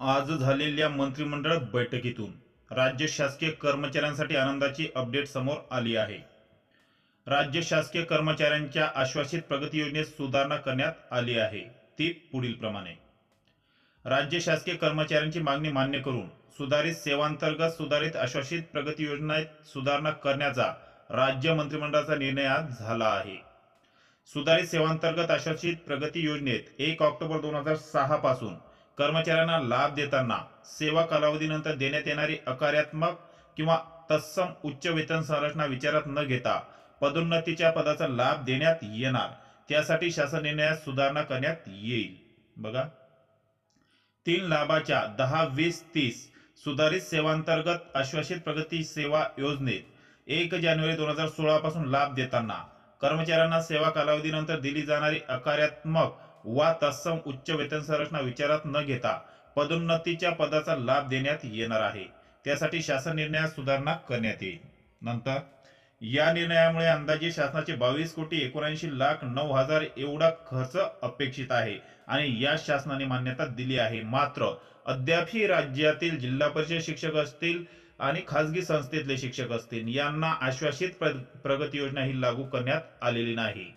आज झालेल्या मंत्रिमंडळ बैठकीतून राज्य शासकीय कर्मचाऱ्यांसाठी आनंदाची अपडेट समोर आली आहे. राज्य शासकीय कर्मचाऱ्यांच्या आश्वासित प्रगती योजनेत सुधारणा करण्यात आली आहे ती पुढील प्रमाणे. राज्य शासकीय कर्मचाऱ्यांची मागणी मान्य करून सुधारित सेवांतर्गत सुधारित आश्वासित प्रगती योजनेत सुधारणा करण्याचा राज्य मंत्रिमंडळाचा निर्णय आज झाला आहे. सुधारित सेवांतर्गत आश्वासित प्रगती योजनेत एक ऑक्टोबर दोन हजार सहापासून कर्मचाऱ्यांना लाभ देताना सेवा कालावधीनंतर देण्यात येणारी अकार्यात्मक किंवा तत्सम उच्च वेतन संरचना विचारात न घेता पदोन्नतीच्या पदाचा लाभ देण्यात येणार. त्यासाठी शासन निर्णयात सुधारणा करण्यात येईल. बघा. तीन लाभाच्या दहा वीस तीस सुधारित सेवांतर्गत आश्वासित प्रगती सेवा योजनेत एक जानेवारी दोन हजार सोळा पासून लाभ देताना कर्मचाऱ्यांना सेवा कालावधीनंतर दिली जाणारी अकार्यात्मक वा तत्सम उच्च वेतन संरचना विचारात न घेता पदोन्नतीच्या पदाचा लाभ देण्यात येणार आहे. त्यासाठी शासन निर्णयात सुधारणा करण्यात येईल. नंतर या निर्णयामुळे अंदाजे शासनाचे बावीस कोटी एकोणऐंशी लाख नऊ हजार एवढा खर्च अपेक्षित आहे आणि या शासनाने मान्यता दिली आहे. मात्र अद्यापही राज्यातील जिल्हा परिषद शिक्षक असतील आणि खासगी संस्थेतले शिक्षक असतील यांना आश्वासित प्र- प्रगती योजना ही लागू करण्यात आलेली नाही.